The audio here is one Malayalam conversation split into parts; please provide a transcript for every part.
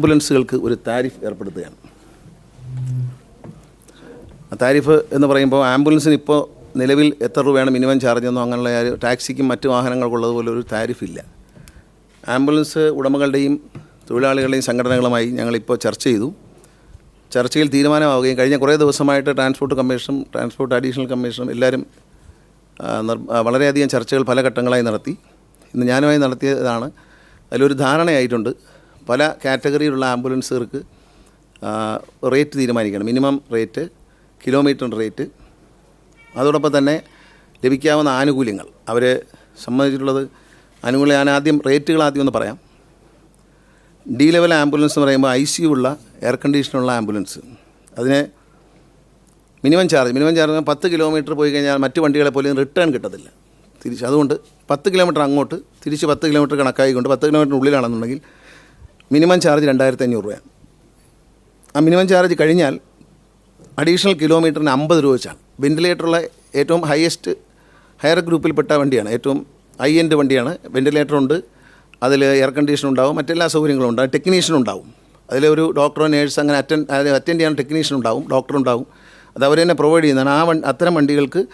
ആംബുലൻസുകൾക്ക് ഒരു താരിഫ് ഏർപ്പെടുത്തുകയാണ്. താരിഫ് എന്ന് പറയുമ്പോൾ ആംബുലൻസിന് ഇപ്പോൾ നിലവിൽ എത്ര രൂപയാണ് മിനിമം ചാർജ് എന്നോ അങ്ങനെയുള്ള ടാക്സിക്കും മറ്റു വാഹനങ്ങൾക്കുള്ളതുപോലെ ഒരു താരിഫില്ല. ആംബുലൻസ് ഉടമകളുടെയും തൊഴിലാളികളുടെയും സംഘടനകളുമായി ഞങ്ങളിപ്പോൾ ചർച്ച ചെയ്തു. ചർച്ചയിൽ തീരുമാനമാവുകയും കഴിഞ്ഞ കുറേ ദിവസമായിട്ട് ട്രാൻസ്പോർട്ട് കമ്മീഷനും ട്രാൻസ്പോർട്ട് അഡീഷണൽ കമ്മീഷനും എല്ലാവരും വളരെയധികം ചർച്ചകൾ പല ഘട്ടങ്ങളായി നടത്തി. ഇന്ന് ഞാനുമായി നടത്തിയതാണ്. അതിലൊരു ധാരണയായിട്ടുണ്ട്. പല കാറ്റഗറിയിലുള്ള ആംബുലൻസുകൾക്ക് റേറ്റ് തീരുമാനിക്കണം. Minimum rate kilometre rate. അതോടൊപ്പം തന്നെ ലഭിക്കാവുന്ന ആനുകൂല്യങ്ങൾ. അവരെ സംബന്ധിച്ചിട്ടുള്ളത് ആനുകൂല്യം ഞാൻ ആദ്യം റേറ്റുകൾ ആദ്യം ഒന്ന് പറയാം. ഡി ലെവൽ ആംബുലൻസ് എന്ന് പറയുമ്പോൾ ഐ സി ഉള്ള എയർ കണ്ടീഷനുള്ള ആംബുലൻസ്. അതിന് മിനിമം ചാർജ്. മിനിമം ചാർജ് പത്ത് കിലോമീറ്റർ പോയി കഴിഞ്ഞാൽ മറ്റു വണ്ടികളെ പോലും റിട്ടേൺ കിട്ടത്തില്ല. തിരിച്ച് അതുകൊണ്ട് പത്ത് കിലോമീറ്റർ അങ്ങോട്ട് തിരിച്ച് പത്ത് കിലോമീറ്റർ കണക്കായിക്കൊണ്ട് പത്ത് കിലോമീറ്ററിനുള്ളിലാണെന്നുണ്ടെങ്കിൽ മിനിമം ചാർജ് രണ്ടായിരത്തി അഞ്ഞൂറ് രൂപയാണ്. ആ മിനിമം ചാർജ് കഴിഞ്ഞാൽ അഡീഷണൽ കിലോമീറ്ററിന് അമ്പത് രൂപ വെച്ചാണ്. വെന്റിലേറ്ററുള്ള ഏറ്റവും ഹയസ്റ്റ് ഹയർ ഗ്രൂപ്പിൽപ്പെട്ട വണ്ടിയാണ്. ഏറ്റവും ഹൈ എൻഡ് വണ്ടിയാണ്. വെന്റിലേറ്റർ ഉണ്ട്. അതിൽ എയർ കണ്ടീഷൻ ഉണ്ടാവും. മറ്റെല്ലാ സൗകര്യങ്ങളും ഉണ്ടാവും. ടെക്നീഷ്യൻ ഉണ്ടാവും. അതിലൊരു ഡോക്ടറോ നേഴ്സ് അങ്ങനെ അറ്റൻഡ് അറ്റൻഡ് ചെയ്യാൻ ടെക്നീഷ്യൻ ഉണ്ടാവും. ഡോക്ടർ ഉണ്ടാവും. അത് അവർ തന്നെ പ്രൊവൈഡ് ചെയ്യുന്നതാണ്. ആ വൺ അത്തരം വണ്ടികൾക്ക്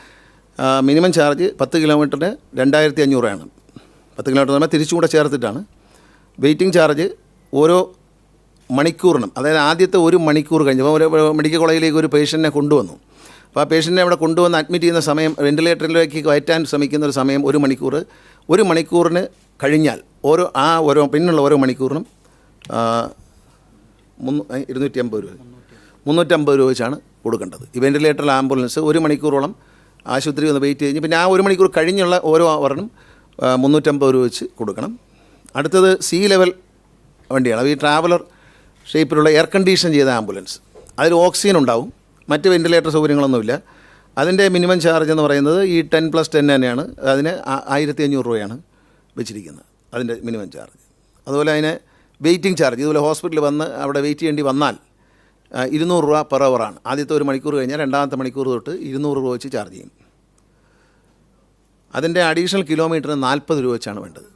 മിനിമം ചാർജ് പത്ത് കിലോമീറ്ററിന് രണ്ടായിരത്തി അഞ്ഞൂറാണ് പത്ത് കിലോമീറ്റർ എന്ന് പറഞ്ഞാൽ കൂടെ ചേർത്തിട്ടാണ്. വെയിറ്റിംഗ് ചാർജ് ഓരോ മണിക്കൂറിനും അതായത് ആദ്യത്തെ ഒരു മണിക്കൂർ കഴിഞ്ഞപ്പോൾ ഒരു മെഡിക്കൽ കോളേജിലേക്ക് ഒരു പേഷ്യന്റിനെ കൊണ്ടുവന്നു. അപ്പോൾ ആ പേഷ്യന്റിനെ അവിടെ കൊണ്ടുവന്ന് അഡ്മിറ്റ് ചെയ്യുന്ന സമയം വെന്റിലേറ്ററിലേക്ക് കയറ്റാൻ ശ്രമിക്കുന്ന ഒരു സമയം ഒരു മണിക്കൂർ ഒരു മണിക്കൂറിന് കഴിഞ്ഞാൽ ഓരോ ആ ഓരോ പിന്നുള്ള ഓരോ മണിക്കൂറിനും മുന്നൂ ഇരുന്നൂറ്റി അമ്പത് രൂപ. മുന്നൂറ്റമ്പത് രൂപ വെച്ചാണ് കൊടുക്കേണ്ടത്. ഈ വെന്റിലേറ്ററിൽ ആംബുലൻസ് ഒരു മണിക്കൂറോളം ആശുപത്രി ഒന്ന് വെയിറ്റ് കഴിഞ്ഞ് പിന്നെ ആ ഒരു മണിക്കൂർ കഴിഞ്ഞുള്ള ഓരോ അവറിനും മുന്നൂറ്റമ്പത് രൂപ വെച്ച് കൊടുക്കണം. അടുത്തത് സി ലെവൽ വണ്ടിയാണ് അത് ഈ ട്രാവലർ ഷേപ്പിലുള്ള എയർ കണ്ടീഷൻ ചെയ്ത ആംബുലൻസ് അതിൽ ഓക്സിജൻ ഉണ്ടാവും. മറ്റ് വെന്റിലേറ്റർ സൗകര്യങ്ങളൊന്നുമില്ല. അതിന്റെ മിനിമം ചാർജ് എന്ന് പറയുന്നത് ഈ ടെൻ പ്ലസ് ടെൻ തന്നെയാണ്. അതിന് ആയിരത്തി അഞ്ഞൂറ് രൂപയാണ് വെച്ചിരിക്കുന്നത്. അതിന്റെ മിനിമം ചാർജ് അതുപോലെ അതിന് വെയിറ്റിംഗ് ചാർജ് ഇതുപോലെ ഹോസ്പിറ്റലിൽ വന്ന് അവിടെ വെയിറ്റ് ചെയ്യേണ്ടി വന്നാൽ ഇരുന്നൂറ് രൂപ പെർ അവറാണ് ആദ്യത്തെ ഒരു മണിക്കൂർ കഴിഞ്ഞാൽ രണ്ടാമത്തെ മണിക്കൂർ തൊട്ട് ഇരുന്നൂറ് രൂപ വെച്ച് ചാർജ് ചെയ്യും. അതിന്റെ അഡീഷണൽ കിലോമീറ്ററിന് നാൽപ്പത് രൂപ വെച്ചാണ് വേണ്ടത്.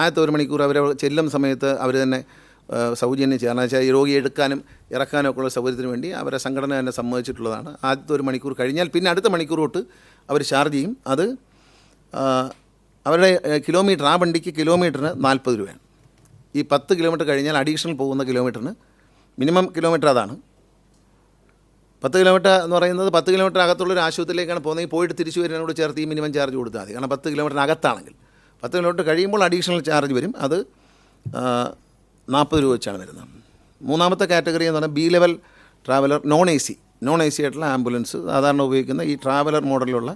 ആദ്യത്തെ ഒരു മണിക്കൂർ അവർ ചെല്ലും സമയത്ത് അവർ തന്നെ സൗജന്യം ചെയ്യാൻ വെച്ചാൽ ഈ രോഗിയെ എടുക്കാനും ഇറക്കാനും ഒക്കെ ഉള്ള സൗകര്യത്തിന് വേണ്ടി അവരെ സംഘടന തന്നെ സമ്മതിച്ചിട്ടുള്ളതാണ്. ആദ്യത്തെ ഒരു മണിക്കൂർ കഴിഞ്ഞാൽ പിന്നെ അടുത്ത മണിക്കൂർ തൊട്ട് അവർ ചാർജ് ചെയ്യും. അത് അവരുടെ കിലോമീറ്റർ ആ വണ്ടിക്ക് കിലോമീറ്ററിന് നാൽപ്പത് രൂപയാണ്. ഈ പത്ത് കിലോമീറ്റർ കഴിഞ്ഞാൽ അഡീഷണൽ പോകുന്ന കിലോമീറ്ററിന് മിനിമം കിലോമീറ്റർ അതാണ്. പത്ത് കിലോമീറ്റർ എന്ന് പറയുന്നത് പത്ത് കിലോമീറ്റർ അകത്തുള്ള ഒരു ആശുപത്രിയിലേക്കാണ് പോകുന്നത്. പോയിട്ട് തിരിച്ചു വരുന്നതിനോട് ചേർത്ത് ഈ മിനിമം ചാർജ് കൊടുത്താൽ മതി. കാരണം പത്ത് കിലോമീറ്ററിന് അകത്താണെങ്കിൽ. പത്ത് കിലോമീറ്റർ കഴിയുമ്പോൾ അഡീഷണൽ ചാർജ് വരും. അത് നാൽപ്പത് രൂപ വെച്ചാണ് വരുന്നത്. മൂന്നാമത്തെ കാറ്റഗറി എന്ന് പറഞ്ഞാൽ B level traveller non A C. Non A C ആയിട്ടുള്ള ആംബുലൻസ് സാധാരണ ഉപയോഗിക്കുന്ന ഈ ട്രാവലർ മോഡലിലുള്ള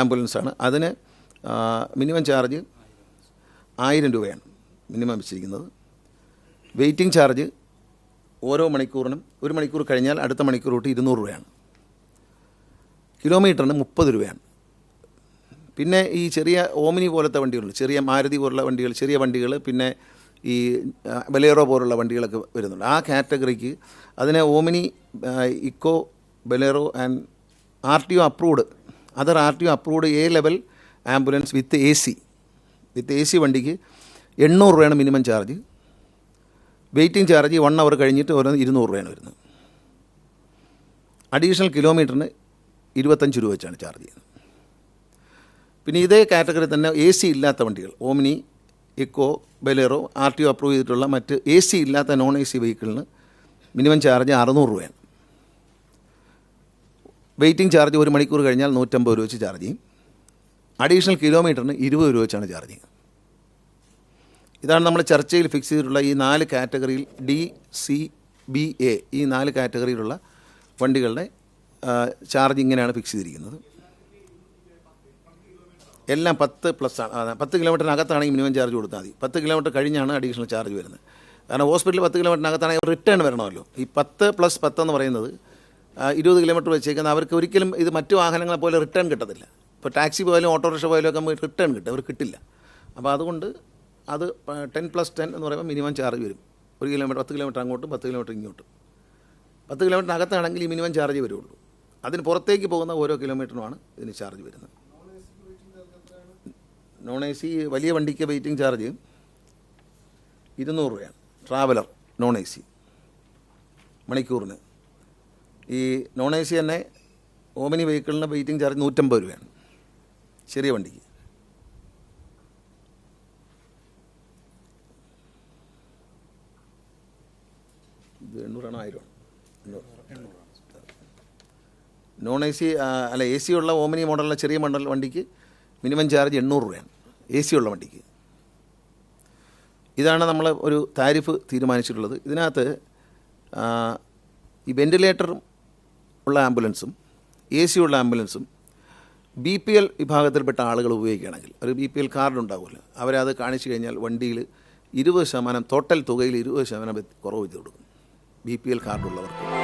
ആംബുലൻസാണ്. അതിന് മിനിമം ചാർജ് ആയിരം രൂപയാണ് മിനിമം വെച്ചിരിക്കുന്നത്. വെയിറ്റിംഗ് ചാർജ് ഓരോ മണിക്കൂറിനും ഒരു മണിക്കൂർ കഴിഞ്ഞാൽ അടുത്ത മണിക്കൂർ തൊട്ട് ഇരുന്നൂറ് രൂപയാണ്. കിലോമീറ്ററിന് മുപ്പത് രൂപയാണ്. പിന്നെ ഈ ചെറിയ ഓമിനി പോലത്തെ വണ്ടികളുണ്ട്. ചെറിയ മാരുതി പോലുള്ള വണ്ടികൾ ചെറിയ വണ്ടികൾ പിന്നെ ഈ ബലേറോ പോലുള്ള വണ്ടികളൊക്കെ വരുന്നുണ്ട്. ആ കാറ്റഗറിക്ക് അതിനെ Omni Eeco Bolero and R T O approved other R T O approved A level ambulance with A C. With A C വണ്ടിക്ക് എണ്ണൂറ് രൂപയാണ് minimum charge. Waiting charge one hour കഴിഞ്ഞിട്ട് ഓരോന്ന് ഇരുന്നൂറ് രൂപയാണ് വരുന്നത്. അഡീഷണൽ കിലോമീറ്ററിന് ഇരുപത്തഞ്ച് രൂപ വെച്ചാണ് ചാർജ് ചെയ്യുന്നത്. പിന്നെ ഇതേ കാറ്റഗറി തന്നെ എ സി ഇല്ലാത്ത വണ്ടികൾ. Omni Eeco Bolero R T O approve ചെയ്തിട്ടുള്ള മറ്റ് എ സി ഇല്ലാത്ത നോൺ എ സി വെഹിക്കിളിന് മിനിമം ചാർജ് അറുന്നൂറ് രൂപയാണ്. വെയിറ്റിംഗ് ചാർജ് ഒരു മണിക്കൂർ കഴിഞ്ഞാൽ നൂറ്റമ്പത് രൂപ വെച്ച് ചാർജ് ചെയ്യും. അഡീഷണൽ കിലോമീറ്ററിന് ഇരുപത് രൂപ വെച്ചാണ് ചാർജ് ചെയ്യുന്നത് ഇതാണ് നമ്മൾ ചർച്ചയിൽ ഫിക്സ് ചെയ്തിട്ടുള്ള ഈ നാല് കാറ്റഗറിയിൽ ഡി സി ബി എ ഈ നാല് കാറ്റഗറിയിലുള്ള വണ്ടികളുടെ ചാർജ് ഇങ്ങനെയാണ് ഫിക്സ് ചെയ്തിരിക്കുന്നത്. എല്ലാം പത്ത് പ്ലസ് ആണ്. പത്ത് കിലോമീറ്ററിനകത്താണെങ്കിൽ മിനിമം ചാർജ് കൊടുത്താൽ മതി. പത്ത് കിലോമീറ്റർ കഴിഞ്ഞാണ് അഡീഷണൽ ചാർജ് വരുന്നത്. കാരണം ഹോസ്പിറ്റലിൽ പത്ത് കിലോമീറ്ററിനകത്താണെങ്കിൽ റിട്ടേൺ വരണമല്ലോ. ഈ പത്ത് പ്ലസ് പത്ത് എന്ന് പറയുന്നത് ഇരുപത് കിലോമീറ്റർ വെച്ചേക്കുന്ന അവർക്ക് ഒരിക്കലും ഇത് മറ്റു വാഹനങ്ങളെ പോലെ റിട്ടേൺ കിട്ടത്തില്ല. ഇപ്പോൾ ടാക്സി പോയാലും ഓട്ടോറിക്ഷ പോയാലും ഒക്കെ റിട്ടേൺ കിട്ടും. അവർ കിട്ടില്ല. അപ്പോൾ അതുകൊണ്ട് അത് ടെൻ പ്ലസ് ടെൻ എന്ന് പറയുമ്പോൾ മിനിമം ചാർജ് വരും. ഒരു കിലോമീറ്റർ പത്ത് കിലോമീറ്റർ അങ്ങോട്ടും പത്ത് കിലോമീറ്റർ ഇങ്ങോട്ടും. പത്ത് കിലോമീറ്ററിനകത്താണെങ്കിൽ ഈ മിനിമം ചാർജ് വരുള്ളൂ. അതിന് പുറത്തേക്ക് പോകുന്ന ഓരോ കിലോമീറ്ററിനുമാണ് ഇതിന് ചാർജ് വരുന്നത്. നോൺ എ സി വലിയ വണ്ടിക്ക് വെയിറ്റിംഗ് ചാർജ് ഇരുന്നൂറ് രൂപയാണ്. Traveller non A C. മണിക്കൂറിന്. ഈ നോൺ എ സി തന്നെ ഓമിനി വെഹിക്കിളിന് വെയിറ്റിംഗ് ചാർജ് നൂറ്റമ്പത് രൂപയാണ്. ചെറിയ വണ്ടിക്ക്. ഇത് എണ്ണൂറാണോ ആയിരമാണ്? നോൺ എ സി അല്ല എ സി ഉള്ള ഓമിനി മോഡലുള്ള ചെറിയ മോഡൽ വണ്ടിക്ക് മിനിമം ചാർജ് എണ്ണൂറ് രൂപയാണ്. എ സി ഉള്ള വണ്ടിക്ക്. ഇതാണ് നമ്മൾ ഒരു താരിഫ് തീരുമാനിച്ചിട്ടുള്ളത്. ഇതിനകത്ത് ഈ വെന്റിലേറ്റർ ഉള്ള ആംബുലൻസും എ സി ഉള്ള ആംബുലൻസും ബി പി എൽ വിഭാഗത്തിൽപ്പെട്ട ആളുകൾ ഉപയോഗിക്കുകയാണെങ്കിൽ ഒരു ബി പി എൽ കാർഡ് ഉണ്ടാവുമല്ലോ. അവരത് കാണിച്ചു കഴിഞ്ഞാൽ വണ്ടിയിൽ ഇരുപത് ശതമാനം ടോട്ടൽ തുകയിൽ ഇരുപത് ശതമാനം കുറവ് ചെയ്ത് കൊടുക്കും. B P L കാർഡുള്ളവർക്ക്